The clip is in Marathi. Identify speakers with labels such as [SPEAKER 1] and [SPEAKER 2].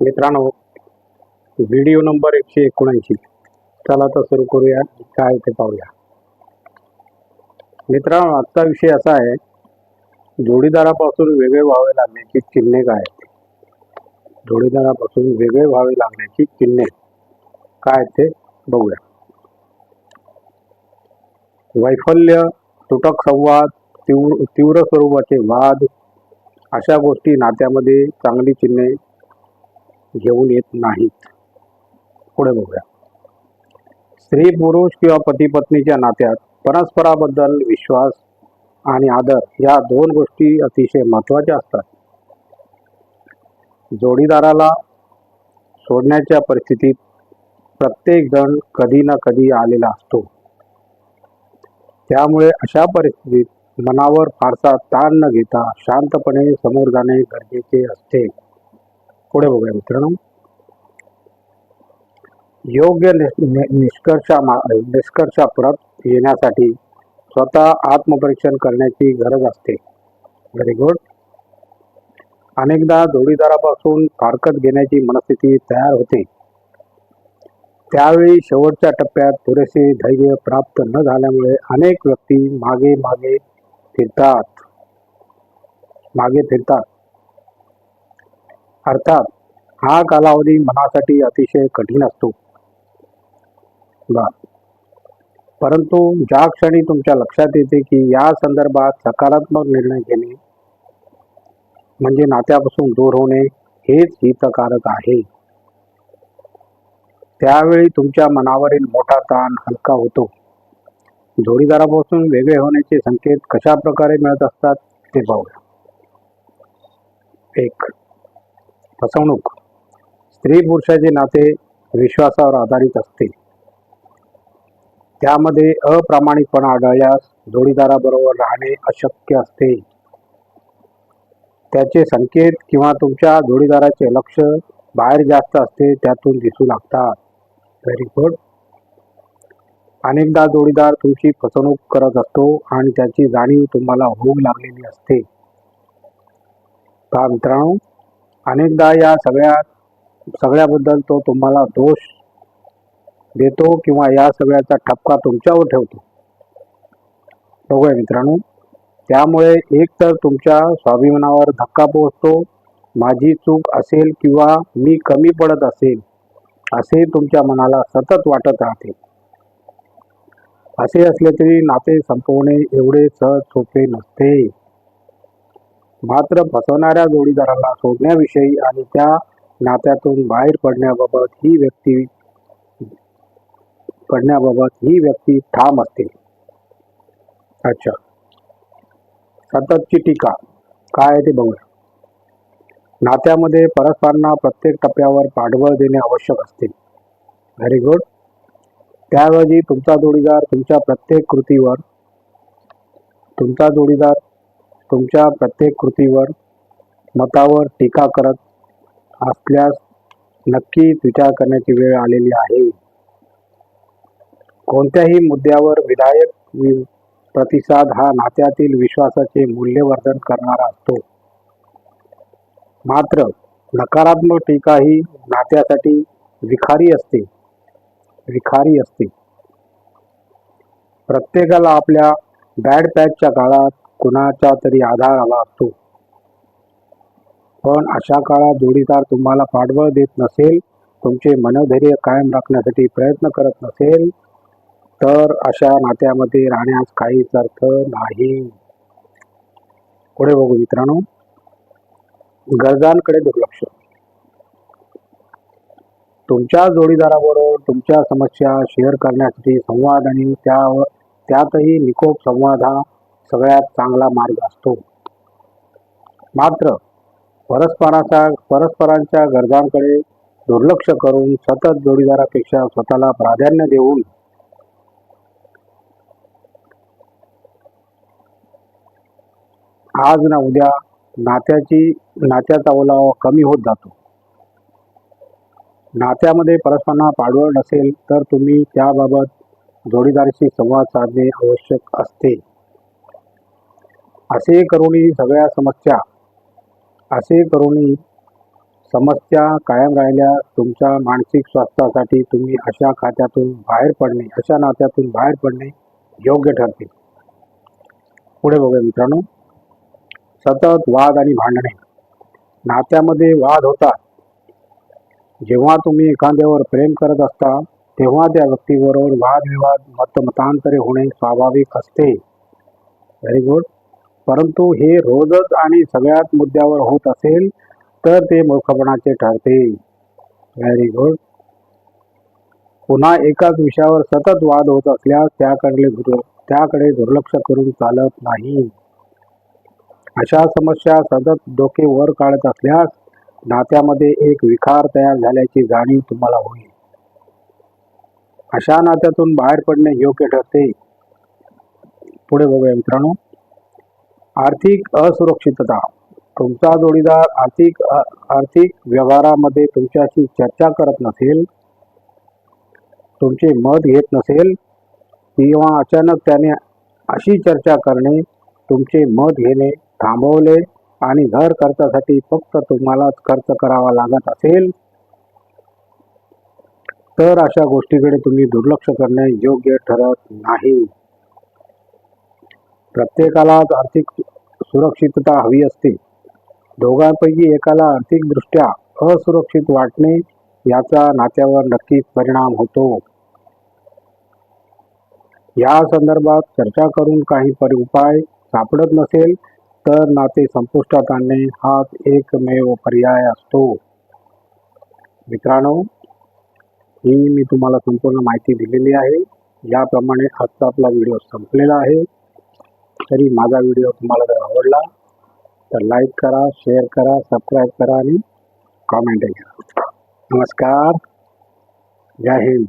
[SPEAKER 1] मित्रांनो व्हिडिओ नंबर एकशे एकोणऐंशी. चला तर सुरू करूया. काय ते पाहूया. मित्रांनो आजचा विषय असा आहे जोडीदारापासून वेगळे व्हावे लागण्याची चिन्हे काय आहेत? जोडीदारापासून वेगळे व्हावे लागण्याची चिन्हे काय ते बघूया. वैफल्य तुटक संवाद तीव्र तीव्र स्वरूपाचे वाद अशा गोष्टी नात्यामध्ये चांगली चिन्हे घेऊन येत नाहीत. पुढे बघूया. स्त्री पुरुष किंवा पती पत्नीच्या नात्यात परस्पराबद्दल विश्वास आणि आदर या दोन गोष्टी अतिशय महत्त्वाच्या असतात. जोडीदाराला सोडण्याच्या परिस्थितीत प्रत्येक जण कधी ना कधी आलेला असतो. त्यामुळे अशा परिस्थितीत मनावर फारसा ताण न घेता शांतपणे समोर जाणे गरजेचे असते. पुढे बघूया मित्रांनो. योग्य निष्कर्षा निष्कर्षा परत येण्यासाठी स्वतः आत्मपरीक्षण करण्याची गरज असते. व्हेरी गुड अनेकदा जोडीदारापासून फारकत घेण्याची मनस्थिती तयार होते. त्यावेळी शेवटच्या टप्प्यात पुरेसे धैर्य प्राप्त न झाल्यामुळे अनेक व्यक्ती मागे मागे फिरतात. मागे फिरतात. अर्थात हा कालावधी मनासाठी अतिशय कठीण असतो. बर परंतु ज्या क्षणी तुमच्या लक्षात येते की या संदर्भात सकारात्मक निर्णय घेणे म्हणजे नात्यापासून दूर होणे हेच हितकारक आहे. त्यावेळी तुमच्या मनावरील मोठा ताण हलका होतो. जोडीदारापासून वेगळे होण्याचे संकेत कशा प्रकारे मिळत असतात ते पाहूया एक. फसवणूक. स्त्री पुरुषाचे नाते विश्वासावर आधारित असते. त्यामध्ये अप्रामाणिकपणा आढळल्यास जोडीदाराबरोबर राहणे अशक्य असते. त्याचे संकेत किंवा तुमच्या जोडीदाराचे लक्ष बाहेर जास्त असते त्यातून दिसू लागतात. व्हेरी गुड अनेकदा जोडीदार तुमची फसवणूक करत असतो आणि त्याची जाणीव तुम्हाला होऊ लागलेली असते. का मित्रांनो अनेकदा या सगळ्या सगळ्याबद्दल तो तुम्हाला दोष देतो किंवा या सगळ्याचा ठपका तुमच्यावर ठेवतो. बघूया मित्रांनो. त्यामुळे एक तर तुमच्या स्वाभिमानावर धक्का पोहोचतो. माझी चूक असेल किंवा मी कमी पडत असेल असे तुमच्या मनाला सतत वाटत राहते. असे असले तरी नाते संपवणे एवढे सहज सोपे नसते. मात्र फसवणाऱ्या जोडीदाराला सोडण्याविषयी आणि त्या नात्यातून बाहेर पडण्याबाबत ही व्यक्ती पडण्याबाबत ही व्यक्ती ठाम असते अच्छा. सततची टीका. काय आहे ते बघूया नात्यामध्ये परस्परांना प्रत्येक टप्प्यावर पाठबळ देणे आवश्यक असते. व्हेरी गुड त्याऐवजी तुमचा जोडीदार तुमच्या प्रत्येक कृतीवर तुमचा जोडीदार तुमच्या प्रत्येक कृतीवर मतावर टीका करत असल्यास नक्कीच विचार करण्याची वेळ आलेली आहे. कोणत्याही मुद्द्यावर विधायक वि- प्रतिसाद हा नात्यातील विश्वासाचे मूल्यवर्धन करणारा असतो. मात्र नकारात्मक टीका ही नात्यासाठी विखारी असते. विखारी असते. प्रत्येकाला आपल्या बॅड पॅचच्या काळात कुणाचा तरी आधार आला असतो. पण अशा काळात जोडीदार तुम्हाला पाठबळ देत नसेल तुमचे मनोधैर्य कायम राखण्यासाठी प्रयत्न करत नसेल तर अशा नात्यामध्ये राहण्यास काहीच अर्थ नाही. पुढे बघू मित्रांनो. गरजांकडे दुर्लक्ष. तुमच्या जोडीदाराबरोबर तुमच्या समस्या शेअर करण्यासाठी संवाद आणि त्यावर त्यातही निकोप संवाद हा सगळ्यात चांगला मार्ग असतो. मात्र परस्परांचा परस्परांच्या गरजांकडे दुर्लक्ष करून सतत जोडीदारापेक्षा स्वतःला प्राधान्य देऊन आज ना उद्या नात्याची नात्याचा ओलावा कमी होत जातो. नात्यामध्ये परस्परांना पाडवळ नसेल तर तुम्ही त्याबाबत जोडीदाराशी संवाद साधणे आवश्यक असते. असे करुणी सगळ्या समस्या असे करुणी समस्या कायम राहिल्या तुमच्या मानसिक स्वास्थ्यासाठी तुम्ही अशा खात्यातून बाहेर पडणे अशा नात्यातून बाहेर पडणे योग्य ठरते. पुढे बघूया मित्रांनो. सतत वाद आणि भांडणे. नात्यामध्ये वाद होतात. जेव्हा तुम्ही एखाद्यावर प्रेम करत असता तेव्हा त्या व्यक्तीबरोबर वादविवाद मतमतांतरे होणे स्वाभाविक असते. व्हेरी गुड परंतु हे रोजच आणि सगळ्याच मुद्द्यावर होत असेल तर ते मूर्खपणाचे ठरते. व्हेरी गुड पुन्हा एकाच विषयावर सतत वाद होत असल्यास त्याकडे दुर् त्याकडे दुर्लक्ष करून चालत नाही. अशा समस्या सतत डोके वर काढत असल्यास नात्यामध्ये एक विकार तयार झाल्याची जाणीव तुम्हाला होईल. अशा नात्यातून बाहेर पडणे योग्य ठरते. पुढे बघूया मित्रांनो. आर्थिक असुरक्षितता. तुमचा जोडीदार आर्थिक आर्थिक व्यवहारामध्ये तुमच्याशी चर्चा करत नसेल तुमचे मत घेत नसेल किंवा अचानक त्याने अशी चर्चा करणे तुमचे मत घेणे थांबवले आणि घर खर्चासाठी फक्त तुम्हालाच खर्च करावा लागत असेल तर अशा गोष्टीकडे तुम्ही दुर्लक्ष करणे योग्य ठरत नाही. प्रत्येकालाच आर्थिक सुरक्षितता हवी असते. दोघांपैकी एकाला आर्थिकदृष्ट्या असुरक्षित वाटणे याचा नात्यावर नक्कीच परिणाम होतो. या संदर्भात चर्चा करून काही परि उपाय सापडत नसेल तर नाते संपुष्टात आणणे हाच एकमेव पर्याय असतो. मित्रांनो ही मी तुम्हाला संपूर्ण माहिती दिलेली आहे. याप्रमाणे आजचा आपला व्हिडिओ संपलेला आहे. तरी माझा व्हिडिओ तुम्हाला जर आवडला तर लाईक करा शेअर करा सबस्क्राईब करा आणि कॉमेंटही करा. नमस्कार. जय हिंद.